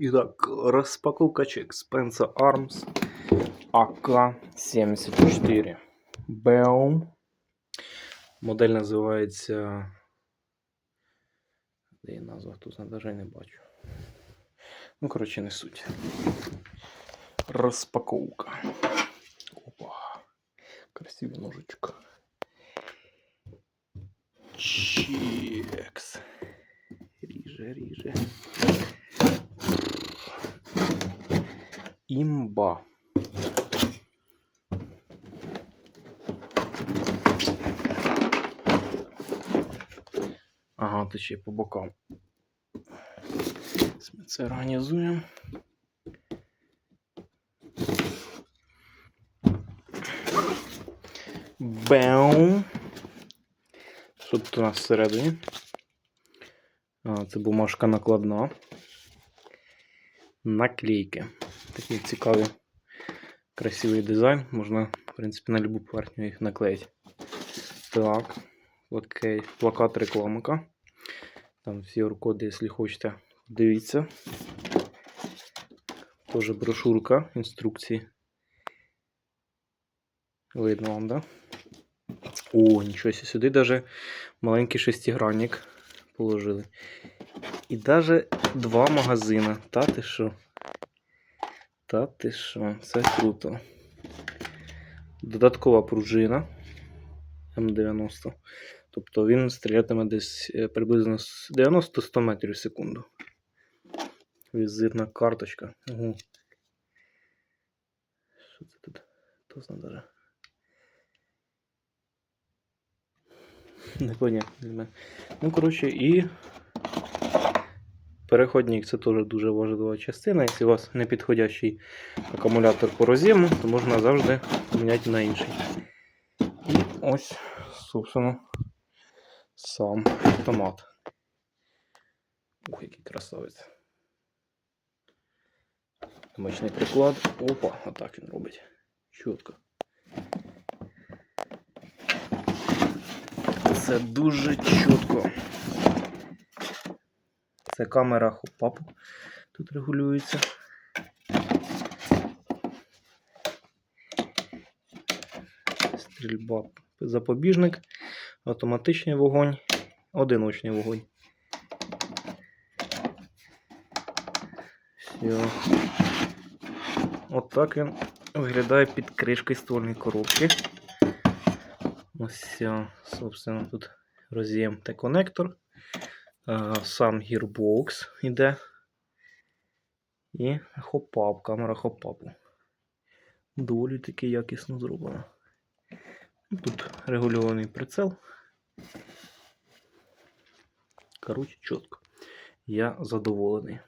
Итак, распаковка чек Spencer Arms АК-74. Беум. Модель називається. Де її назва? Тут я навіть не бачу. Ну, коротше, не суть. Розпаковка. Опа. Красивий ножичок. Чекс. Ріже, ріже. Імба. Ага, ти ще по бокам. Ми це організуємо. Беум. Що тут у нас всередині? А, це бумажка накладна. Наклейки. Такий цікавий, красивий дизайн. Можна, в принципі, на любу поверхню їх наклеїти. Так. Окей. Плакат рекламика. Там всі коди, якщо хочете, дивіться. Тоже брошурка, інструкції. Видно вам, да? О, нічого сюди даже маленький шестигранник положили. І даже два магазини. Та ти що? Та ти що? Це круто. Додаткова пружина М90. Тобто він стрілятиме десь е, приблизно з 90-100 метрів в секунду. Візитна карточка. Угу. Що це тут? Тосно даже. Непонятно. Ну, коротше, і переходник це теж дуже важлива частина. Якщо у вас непідходящий акумулятор по роз'єму, то можна завжди поміняти на інший. І ось, собственно, сам автомат. Ух, який красавець. Мощний приклад. Опа, отак він робить. Чітко. Це дуже чітко. Це камера хопапу. Тут регулюється. Стрільба запобіжник, автоматичний вогонь, одиночний вогонь. Все. От так він виглядає під кришкою ствольної коробки. Ось, все, собственно, тут роз'єм та конектор. А, Сам гірбокс іде. І хопап, камера хопапу. Доволі таки якісно зроблено. Тут регульований прицел. Коротше, чітко. Я задоволений.